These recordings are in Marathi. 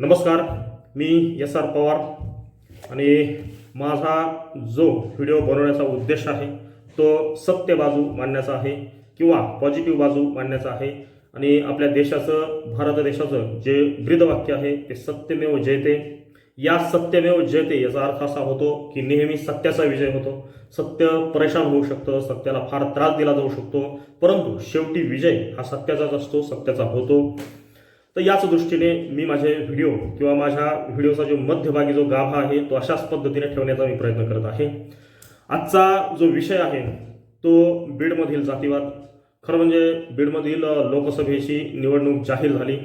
नमस्कार मी एस आर पवार आणि माझा जो व्हिडिओ बनवण्याचा उद्देश आहे तो सत्य बाजू मांडण्याचा आहे किंवा पॉझिटिव्ह बाजू मांडण्याचा आहे. आणि आपल्या देशाचं भारत देशाचं जे ब्रीदवाक्य आहे ते सत्यमेव जयते. या सत्यमेव जयते याचा अर्थ असा होतो की नेहमी सत्याचा विजय होतो. सत्य परेशान होऊ शकतं सत्याला फार त्रास दिला जाऊ शकतो. परंतु शेवटी विजय हा सत्याचाच असतो सत्याचा होतो. तर याच दृष्टीने मी माझे व्हिडिओ किंवा माझ्या व्हिडिओचा जो मध्यभागी जो गाभा आहे तो अशाच पद्धतीने ठेवण्याचा मी प्रयत्न करत आहे. आजचा जो विषय आहे तो बीडमधील जातीवाद. खरं म्हणजे बीडमधील लोकसभेची निवडणूक जाहीर झाली.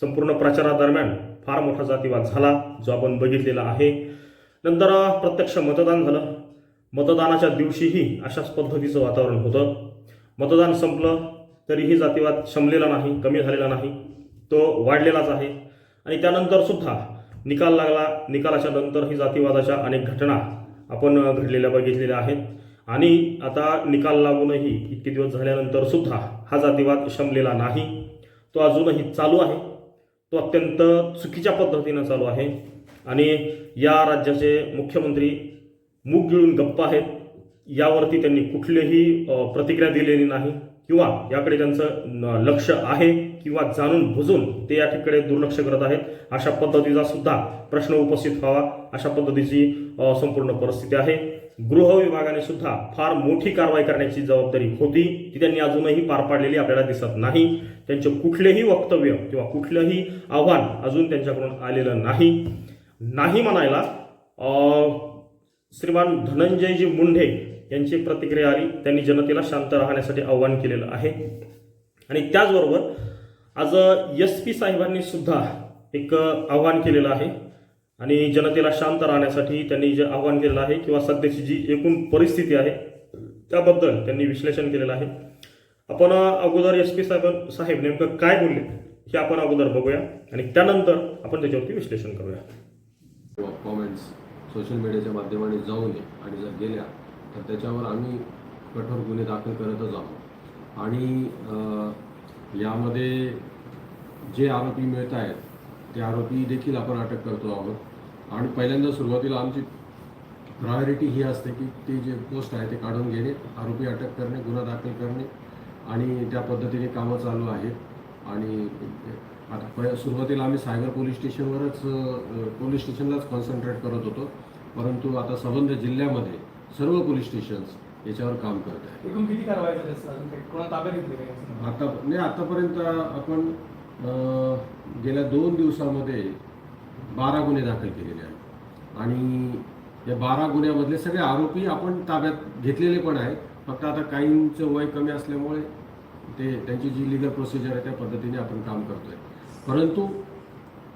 संपूर्ण प्रचारादरम्यान फार मोठा जातीवाद झाला जो आपण बघितलेला आहे. नंतर प्रत्यक्ष मतदान झालं. मतदानाच्या दिवशीही अशाच पद्धतीचं वातावरण होतं. मतदान संपलं तरीही जातीवाद शमलेला नाही कमी झालेला नाही. तो वाढलेलाच आहे. आणि त्यानंतर सुद्धा निकाल लागला. निकालाच्या नंतर ही जातीवादाच्या अनेक घटना आपण घडलेल्या बघितलेल्या आहेत. आणि आता निकाल लागूनही इतके दिवस झाल्यानंतर सुद्धा हा जातीवाद शमलेला नाही. तो अजूनही चालू आहे. तो अत्यंत चुकीच्या पद्धतीनं चालू आहे. आणि या राज्याचे मुख्यमंत्री मूग गिळून गप्प आहेत. यावरती त्यांनी कुठलीही प्रतिक्रिया दिलेली नाही. किंवा याकडे त्यांचं न- लक्ष आहे किंवा जाणून बुजून ते या ठिकाणी दुर्लक्ष करत आहेत अशा पद्धतीचा सुद्धा प्रश्न उपस्थित व्हावा अशा पद्धतीची संपूर्ण परिस्थिती आहे. गृह विभागाने सुद्धा फार मोठी कारवाई करण्याची जबाबदारी होती ती त्यांनी अजूनही पार पाडलेली आपल्याला दिसत नाही. त्यांचे कुठलेही वक्तव्य किंवा कुठलंही आव्हान अजून त्यांच्याकडून आलेलं नाही. नाही म्हणायला श्रीमान धनंजयजी मुंढे यांची प्रतिक्रिया आली. त्यांनी जनतेला शांत राहण्यासाठी आव्हान केलेलं आहे. आणि त्याचबरोबर आज एस पी साहेबांनी सुद्धा एक आव्हान केलेलं आहे. आणि जनतेला शांत राहण्यासाठी त्यांनी जे आव्हान केलेलं आहे किंवा सध्याची जी एकूण परिस्थिती आहे त्याबद्दल त्यांनी विश्लेषण केलेलं आहे. आपण अगोदर एस पी साहेब साहेब नेमकं काय बोलले हे आपण अगोदर बघूया आणि त्यानंतर आपण त्याच्यावरती विश्लेषण करूया. कॉमेंट्स सोशल मीडियाच्या माध्यमाने जाऊ नये आणि जर गेल्या तर त्याच्यावर आम्ही कठोर गुन्हे दाखल करतच आहोत. आणि यामध्ये जे आरोपी मिळत आहेत ते आरोपी देखील आपण अटक करतो आहोत. आणि पहिल्यांदा सुरुवातीला आमची प्रायोरिटी ही असते की ते जे पोस्ट आहे ते काढून घेणे आरोपी अटक करणे गुन्हा दाखल करणे आणि त्या पद्धतीने कामं चालू आहेत. आणि आता पहि- सुरुवातीला आम्ही सायबर पोलीस स्टेशनवरच पोलीस स्टेशनलाच कॉन्सन्ट्रेट करत होतो. परंतु आता संबंध जिल्ह्यामध्ये सर्व पोलीस स्टेशन्स याच्यावर काम करत एकूण किती कारवाई झाली असतात अजून काही? कोणा ताब्यात घेतली काही असं? आता नाही आतापर्यंत आपण अ, गेल्या दोन दिवसामध्ये बारा गुन्हे दाखल केलेले आहेत. आणि या बारा गुन्ह्यामधले सगळे आरोपी आपण ताब्यात घेतलेले पण आहेत. फक्त आता काहींचं वय कमी असल्यामुळे ते त्यांची जी लिगल प्रोसिजर आहे त्या पद्धतीने आपण काम करतोय. परंतु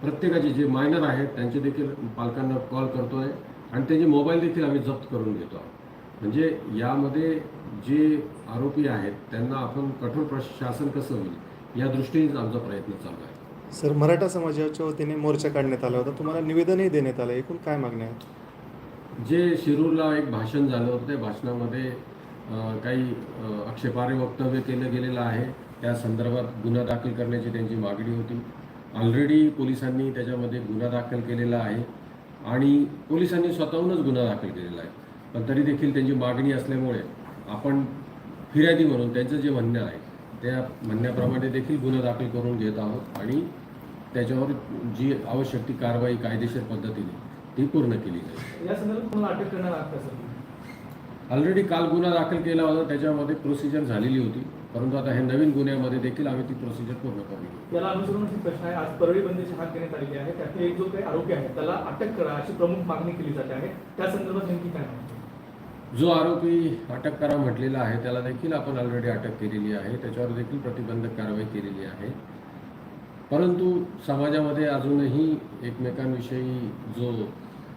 प्रत्येकाचे जे मायनर आहेत त्यांचे देखील पालकांना कॉल करतोय. आणि त्यांचे मोबाईल देखील आम्ही जप्त करून घेतो आहोत. म्हणजे यामध्ये जे आरोपी आहेत त्यांना आपण कठोर प्रशासन कसं होईल या दृष्टीनेच आमचा प्रयत्न चालू आहे. सर मराठा समाजाच्या वतीने मोर्चा काढण्यात आला होता. तुम्हाला निवेदनही देण्यात आलं. एकूण काय मागण्या आहेत? जे शिरूरला एक भाषण झालं होतं त्या भाषणामध्ये काही आक्षेपार्ह वक्तव्य केलं गेलेलं आहे. त्या संदर्भात गुन्हा दाखल करण्याची त्यांची मागणी होती. ऑलरेडी पोलिसांनी त्याच्यामध्ये गुन्हा दाखल केलेला आहे. आणि पोलिसांनी स्वतःहूनच गुन्हा दाखल केलेला आहे. पण तरी देखील त्यांची मागणी असल्यामुळे आपण फिर्यादी म्हणून त्यांचं जे म्हणणं आहे त्या म्हणण्याप्रमाणे देखील गुन्हा दाखल करून घेत आहोत आणि त्याच्यावर जी आवश्यक ती कारवाई कायदेशीर पद्धतीने ती पूर्ण केली जाईल. ऑलरेडी काल गुन्हा दाखल केला होता त्याच्यामध्ये प्रोसिजर झालेली होती. परंतु आता हे नवीन गुन्ह्यामध्ये देखील आम्ही ती प्रोसिजर पूर्ण घेऊ. याला अनुसरून प्रश्न आहे. आज परळी बंदीची हात देण्यात आलेली आहे. त्यातले एक जो काही आरोपी आहे त्याला अटक करा अशी प्रमुख मागणी केली जाते आहे. त्या संदर्भात नेमकी काय जो आरोपी अटक करा म्हटलेला आहे त्याला देखील आपण ऑलरेडी अटक केलेली आहे. त्याच्यावर देखील प्रतिबंधक कारवाई केलेली आहे. परंतु समाजामध्ये अजूनही एकमेकांविषयी जो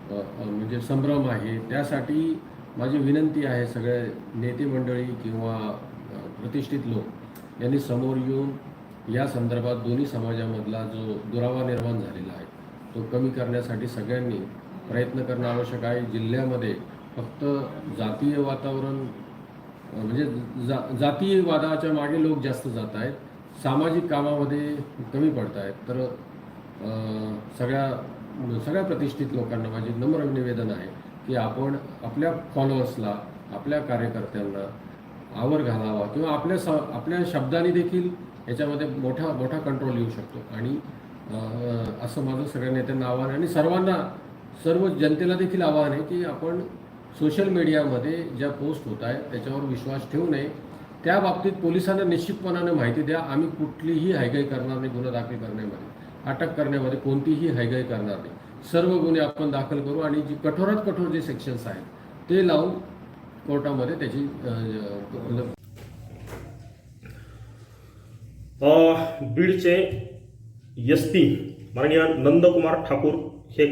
म्हणजे संभ्रम आहे त्यासाठी माझी विनंती आहे सगळ्या नेते मंडळी किंवा प्रतिष्ठित लोक यांनी समोर येऊन या संदर्भात दोन्ही समाजामधला जो दुरावा निर्माण झालेला आहे तो कमी करण्यासाठी सगळ्यांनी प्रयत्न करणं आवश्यक आहे. जिल्ह्यामध्ये फक्त जातीय वातावरण म्हणजे जा जातीय वादाच्या मागे लोक जास्त जात आहेत. सामाजिक कामामध्ये कमी पडत आहेत. तर सगळ्या सगळ्या प्रतिष्ठित लोकांना माझे नम्र निवेदन आहे की आपण आपल्या फॉलोअर्सला आपल्या कार्यकर्त्यांना आवर घालावा किंवा आपल्या स आपल्या शब्दाने देखील याच्यामध्ये मोठा मोठा कंट्रोल येऊ शकतो. आणि असं माझं सगळ्या नेत्यांना आव्हान आहे. आणि सर्वांना सर्व जनतेला देखील आव्हान आहे की आपण सोशल मीडियामध्ये ज्या पोस्ट होत आहेत त्याच्यावर विश्वास ठेवू नये. त्या बाबतीत पोलिसांना निश्चितपणाने माहिती द्या. आम्ही कुठलीही हायगाई करणार नाही गुन्हा दाखल करण्यामध्ये. अटक करण्यामध्ये कोणतीही हायगाई करणार नाही. सर्व गुन्हे आपण दाखल करू आणि जी कठोरात कठोर जे सेक्शन्स आहेत ते लावून कोर्टामध्ये त्याची बीडचे एस पी माननीय नंदकुमार ठाकूर हे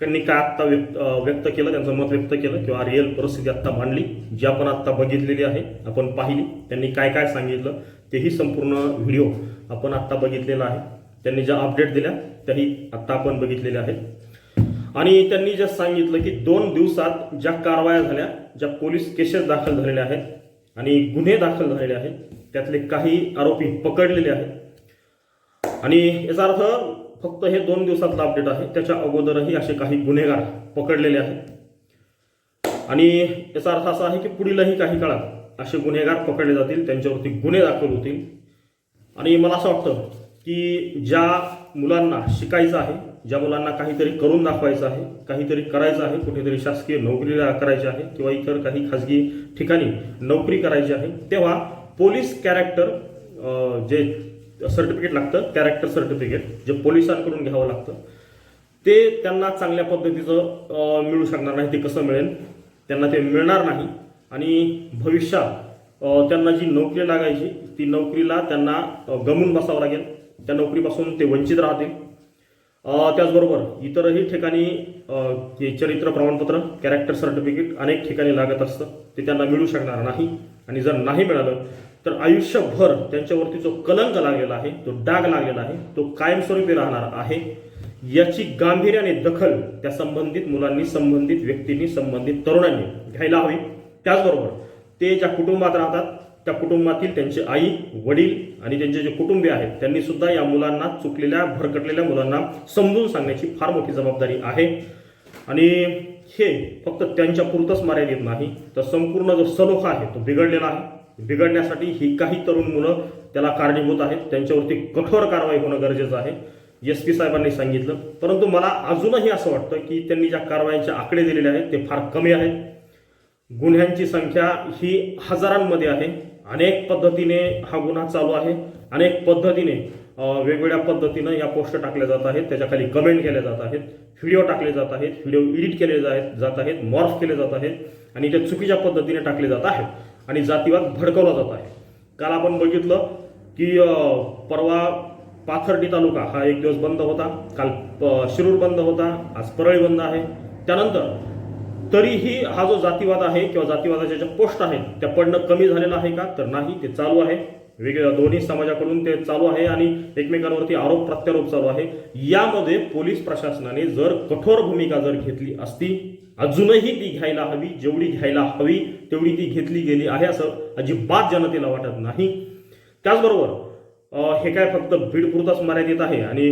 त्यांनी काय आत्ता व्यक्त व्यक्त केलं त्यांचं मत व्यक्त केलं किंवा रिअल परिस्थिती आत्ता मांडली जी आपण आत्ता बघितलेली आहे आपण पाहिली त्यांनी काय काय सांगितलं तेही संपूर्ण व्हिडिओ आपण आत्ता बघितलेला आहे. त्यांनी ज्या अपडेट दिल्या त्याही आत्ता आपण बघितलेल्या आहेत. आणि त्यांनी जे सांगितलं की दोन दिवसात ज्या कारवाया झाल्या ज्या पोलीस केसेस दाखल झालेल्या आहेत आणि गुन्हे दाखल झालेले आहेत त्यातले काही आरोपी पकडलेले आहेत. आणि याचा अर्थ फक्त हे दोन दिवसातलं अपडेट आहे त्याच्या अगोदरही असे काही गुन्हेगार पकडलेले आहेत. आणि याचा अर्थ असा आहे की पुढीलही काही काळात असे गुन्हेगार पकडले जातील त्यांच्यावरती गुन्हे दाखल होतील. आणि मला असं वाटतं की ज्या मुलांना शिकायचं आहे ज्या मुलांना काहीतरी करून दाखवायचं आहे काहीतरी करायचं आहे कुठेतरी शासकीय नोकरी करायची आहे किंवा इतर काही खाजगी ठिकाणी नोकरी करायची आहे तेव्हा पोलीस कॅरेक्टर जे सर्टिफिकेट लागतं कॅरेक्टर सर्टिफिकेट जे पोलिसांकडून घ्यावं लागतं ते त्यांना चांगल्या पद्धतीचं मिळू शकणार नाही ते कसं मिळेल? त्यांना ते मिळणार नाही. आणि भविष्यात त्यांना जी नोकरी लागायची ती नोकरीला त्यांना गमून बसावं लागेल. त्या नोकरीपासून ते वंचित राहतील. त्याचबरोबर इतरही ठिकाणी चरित्र प्रमाणपत्र कॅरेक्टर सर्टिफिकेट अनेक ठिकाणी लागत असतं. ते त्यांना मिळू शकणार नाही. आणि जर नाही मिळालं तर आयुष्यभर त्यांच्यावरती जो कलंक लागलेला आहे तो डाग लागलेला आहे तो कायमस्वरूपी राहणार आहे. याची गांभीर्याने दखल त्या संबंधित मुलांनी संबंधित व्यक्तींनी संबंधित तरुणांनी घ्यायला हवी. त्याचबरोबर ते ज्या कुटुंबात राहतात त्या कुटुंबातील त्यांचे आई वडील आणि त्यांचे जे कुटुंबीय आहेत त्यांनी सुद्धा या मुलांना चुकलेल्या भरकटलेल्या मुलांना समजून सांगण्याची फार मोठी जबाबदारी आहे. आणि हे फक्त त्यांच्या पुरतंच मर्यादित नाही तर संपूर्ण जो सलोखा आहे तो बिघडलेला आहे. बिघडण्यासाठी ही काही तरुण मुलं त्याला कारणीभूत आहेत त्यांच्यावरती कठोर कारवाई होणं गरजेचं आहे एस पी साहेबांनी सांगितलं. परंतु मला अजूनही असं वाटतं की त्यांनी ज्या कारवायांचे आकडे दिलेले आहेत ते फार कमी आहेत. गुन्ह्यांची संख्या ही हजारांमध्ये आहे. अनेक पद्धतीने हा गुन्हा चालू आहे. अनेक पद्धतीने वेगवेगळ्या पद्धतीनं या पोस्ट टाकल्या जात आहेत. त्याच्याखाली कमेंट केल्या जात आहेत. व्हिडिओ टाकले जात आहेत. व्हिडिओ एडिट केले जात जात आहेत. मॉर्फ केले जात आहेत. आणि ते चुकीच्या पद्धतीने टाकले जात आहेत. आणि जातीवाद भडकवला जात आहे. काल आपण बघितलं की परवा पाथर्डी तालुका हा एक दिवस बंद होता. काल प- शिरूर बंद होता. आज परळी बंद आहे. त्यानंतर तरीही हा जो जातीवाद आहे किंवा जातीवादाच्या ज्या पोस्ट आहेत त्या पडणं कमी झालेलं आहे का? तर नाही ते चालू आहे. वेगवेगळ्या दोन्ही समाजाकडून ते चालू आहे आणि एकमेकांवरती आरोप प्रत्यारोप चालू आहे. यामध्ये पोलीस प्रशासनाने जर कठोर भूमिका जर घेतली असती अजूनही ती घ्यायला हवी जेवढी घ्यायला हवी तेवढी ती घेतली गेली आहे असं अजिबात जनतेला वाटत नाही. त्याचबरोबर हे काय फक्त बीड पुरताच मर्यादित आहे आणि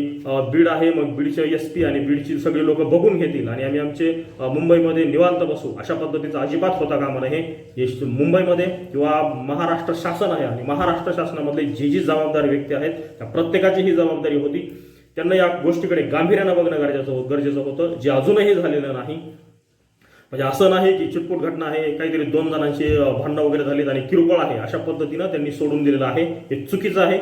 बीड आहे मग बीडचे एस पी आणि बीडची सगळी लोक बघून घेतील आणि आम्ही आमचे मुंबईमध्ये निवांत बसू अशा पद्धतीचा अजिबात होता कामा नये. हे मुंबईमध्ये किंवा महाराष्ट्र शासन आहे आणि महाराष्ट्र शासनामधले जी जी जबाबदार व्यक्ती आहेत त्या प्रत्येकाची ही जबाबदारी होती. त्यांना या गोष्टीकडे गांभीर्यानं बघणं गरजेचं हो, गरजेचं होतं. जे अजूनही झालेलं नाही म्हणजे असं नाही की चिटपूट घटना आहे काहीतरी दोन जणांची भांडणं वगैरे झालीत आणि किरकोळ आहे अशा पद्धतीनं त्यांनी सोडून दिलेलं आहे. हे चुकीचं आहे.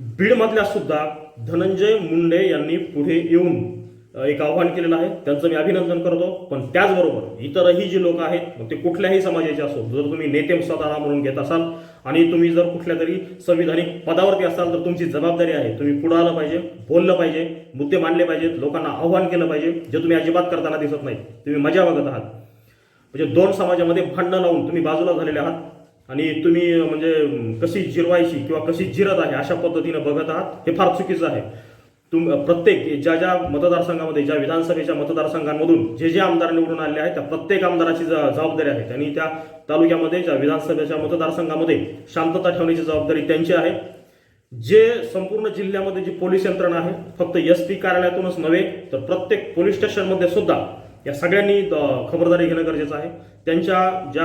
बीडमधल्या सुद्धा धनंजय मुंडे यांनी पुढे येऊन एक आव्हान केलेलं आहे. त्यांचं मी अभिनंदन करतो. पण त्याचबरोबर इतरही जे लोक आहेत मग ते कुठल्याही समाजाचे असो जर तुम्ही नेते स्वतःला म्हणून घेत असाल आणि तुम्ही जर कुठल्या तरी संविधानिक पदावरती असाल तर तुमची जबाबदारी आहे. तुम्ही पुढं आलं पाहिजे बोललं पाहिजे मुद्दे मांडले पाहिजेत लोकांना आव्हान केलं पाहिजे जे तुम्ही अजिबात करताना दिसत नाही तुम्ही मजा बघत आहात. म्हणजे दोन समाजामध्ये भांडणं लावून तुम्ही बाजूला झालेले आहात. आणि तुम्ही म्हणजे कशी जिरवायची किंवा कशी जिरत आहे अशा पद्धतीनं बघत आहात हे फार चुकीचं आहे. तुम प्रत्येक ज्या ज्या मतदारसंघामध्ये ज्या विधानसभेच्या मतदारसंघांमधून जे जे आमदार निवडून आले आहेत त्या प्रत्येक आमदाराची ज- जबाबदारी आहे. त्यांनी त्या तालुक्यामध्ये ज्या विधानसभेच्या मतदारसंघामध्ये शांतता ठेवण्याची जबाबदारी त्यांची आहे. जे संपूर्ण जिल्ह्यामध्ये जी पोलीस यंत्रणा आहे फक्त एस पी कार्यालयातूनच नव्हे तर प्रत्येक पोलीस स्टेशनमध्ये सुद्धा या सगळ्यांनी खबरदारी घेणं गरजेचं आहे. त्यांच्या ज्या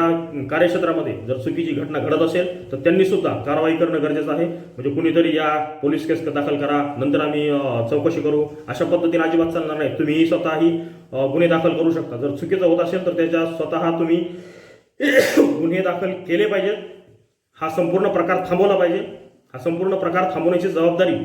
कार्यक्षेत्रामध्ये जर चुकीची घटना घडत असेल तर त्यांनी सुद्धा कारवाई करणं गरजेचं आहे. म्हणजे कुणीतरी या पोलीस केस दाखल करा नंतर आम्ही चौकशी करू. अशा पद्धतीने अजिबात चालणार नाही. तुम्हीही स्वतःही गुन्हे दाखल करू शकता. जर चुकीचं होत असेल तर त्याच्या स्वतः तुम्ही गुन्हे दाखल केले पाहिजेत. हा संपूर्ण प्रकार थांबवला पाहिजे. हा संपूर्ण प्रकार थांबवण्याची जबाबदारी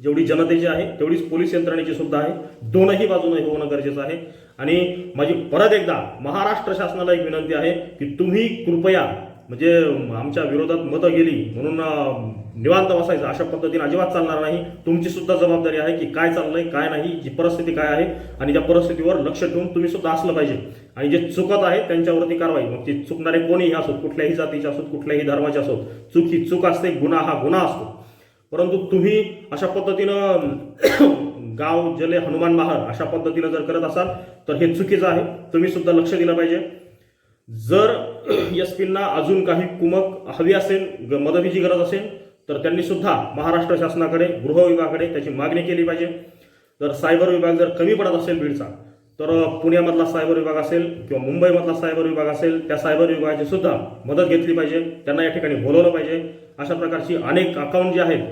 जेवढी जनतेची आहे तेवढीच पोलीस यंत्रणेची सुद्धा आहे. दोनही बाजूने हे होणं गरजेचं आहे. आणि माझी परत एकदा महाराष्ट्र शासनाला एक विनंती आहे की तुम्ही कृपया म्हणजे आमच्या विरोधात मतं गेली म्हणून निवांत बसायचं. अशा पद्धतीने अजिबात चालणार नाही. तुमची सुद्धा जबाबदारी आहे की काय चाललंय काय नाही जी परिस्थिती काय आहे. आणि त्या परिस्थितीवर लक्ष ठेवून तुम्ही सुद्धा असलं पाहिजे. आणि जे चुकत आहे त्यांच्यावरती कारवाई. मग ते चुकणारे कोणीही असोत कुठल्याही जातीचे असोत कुठल्याही धर्माचे असोत चूक ही चूक असते गुन्हा हा गुन्हा असतो. परंतु तुम्ही अशा पद्धतीनं गाव जले हनुमान महार अशा पद्धतीनं जर करत असाल तर हे चुकीचं आहे. तुम्ही सुद्धा लक्ष दिलं पाहिजे. जर एस पींना अजून काही कुमक हवी असेल मदतीची गरज असेल तर त्यांनी सुद्धा महाराष्ट्र शासनाकडे गृह विभागाकडे त्याची मागणी केली पाहिजे. तर सायबर विभाग जर कमी पडत असेल बीडचा तर पुण्यामधला सायबर विभाग असेल किंवा मुंबईमधला सायबर विभाग असेल त्या सायबर विभागाची सुद्धा मदत घेतली पाहिजे. त्यांना या ठिकाणी बोलवलं पाहिजे. अशा प्रकारची अनेक अकाउंट जे आहेत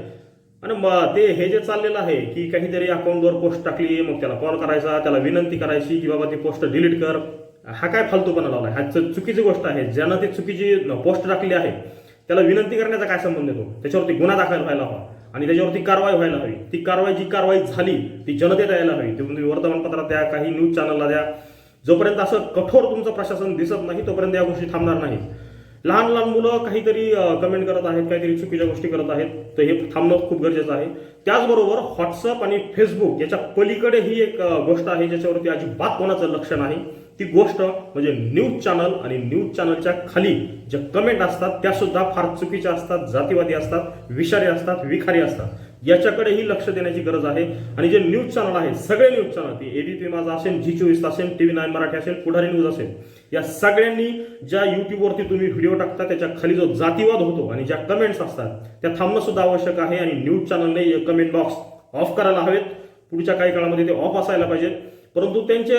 आणि मग ते हे जे चाललेलं आहे की काहीतरी अकाउंटवर पोस्ट टाकली मग त्याला कॉल करायचा त्याला विनंती करायची की बाबा ती पोस्ट डिलीट कर. हा काय फालतूपणा लावला हा च- चुकीची गोष्ट आहे. ज्यानं ती चुकीची पोस्ट टाकली आहे त्याला विनंती करण्याचा काय संबंध येतो? त्याच्यावरती गुन्हा दाखल व्हायला हवा. आणि त्याच्यावरती कारवाई व्हायला हवी. ती कारवाई जी कारवाई झाली ती जनतेत यायला हवी. ती तुम्ही वर्तमानपत्रात द्या काही न्यूज चॅनलला द्या. जोपर्यंत असं कठोर तुमचं प्रशासन दिसत नाही तोपर्यंत या गोष्टी थांबणार नाहीत. लहान लहान मुलं काहीतरी कमेंट करत आहेत काहीतरी चुकीच्या गोष्टी करत आहेत तर हे थांबणं खूप गरजेचं आहे. त्याचबरोबर व्हॉट्सअप आणि फेसबुक याच्या पलीकडे ही एक गोष्ट आहे ज्याच्यावरती अजिबात कोणाचं लक्ष नाही. ती गोष्ट म्हणजे न्यूज चॅनल आणि न्यूज चॅनलच्या खाली ज्या कमेंट असतात त्या सुद्धा फार चुकीच्या असतात जातीवादी असतात विषारी असतात विखारी असतात. याच्याकडेही लक्ष देण्याची गरज आहे. आणि जे न्यूज चॅनल आहे सगळे न्यूज चॅनल ती एबीपी माझा असेल जी चोवीस असेल टीव्ही नाईन मराठी असेल पुढारी न्यूज असेल या सगळ्यांनी ज्या युट्यूबवरती तुम्ही व्हिडिओ टाकता त्याच्याखाली जो जातीवाद होतो आणि ज्या कमेंट्स असतात त्या थांबणं सुद्धा आवश्यक आहे आणि न्यूज चॅनलने कमेंट बॉक्स ऑफ करायला हवेत. पुढच्या काही काळामध्ये ते ऑफ असायला पाहिजेत. परंतु त्यांचे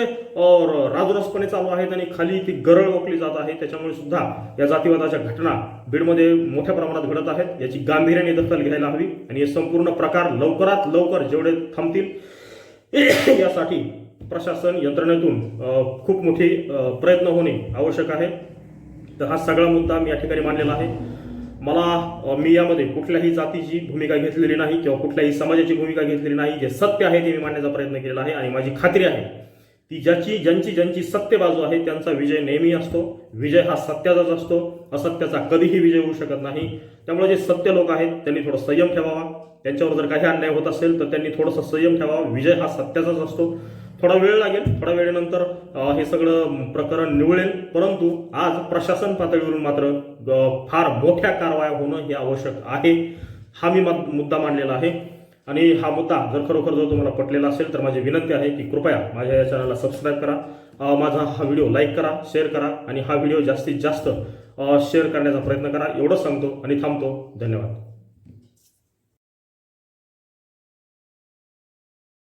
राजरसपणे चालू आहेत आणि खाली ती गरळ ओकली जात आहे. त्याच्यामुळे सुद्धा या जातीवादाच्या घटना बीडमध्ये मोठ्या प्रमाणात घडत आहेत. याची गांभीर्याने दखल घ्यायला हवी आणि हे संपूर्ण प्रकार लवकरात लवकर जेवढे थांबतील यासाठी प्रशासन यंत्रणेतून खूप मोठी प्रयत्न होणे आवश्यक आहे. तर हा सगळा मुद्दा मी या ठिकाणी मांडलेला आहे. मला मी यामध्ये कुठल्याही जातीची भूमिका घेतलेली नाही किंवा कुठल्याही समाजाची भूमिका घेतलेली नाही. जे सत्य आहे ते मी मांडण्याचा प्रयत्न केलेला आहे आणि माझी खात्री आहे ती ज्याची ज्यांची ज्यांची सत्य बाजू आहे त्यांचा विजय नेहमी असतो. विजय हा सत्याचाच असतो. असत्याचा कधीही विजय होऊ शकत नाही. त्यामुळे जे सत्य लोक आहेत त्यांनी थोडं संयम ठेवावा. त्यांच्यावर जर काही अन्याय होत असेल तर त्यांनी थोडंसं संयम ठेवावा. विजय हा सत्याचाच असतो. थोडा वेळ लागेल थोड्या वेळेनंतर हे सगळं प्रकरण निवळेल. परंतु आज प्रशासन पातळीवरून मात्र फार मोठ्या कारवाया होणं हे आवश्यक आहे. हा मी मुद्दा मांडलेला आहे. आणि हा मुद्दा जर खरोखर जर तुम्हाला पटलेला असेल तर माझी विनंती आहे की कृपया माझ्या या चॅनलला सबस्क्राईब करा. माझा हा व्हिडिओ लाईक करा शेअर करा. आणि हा व्हिडिओ जास्तीत जास्त शेअर करण्याचा प्रयत्न करा. एवढंच सांगतो आणि थांबतो. धन्यवाद.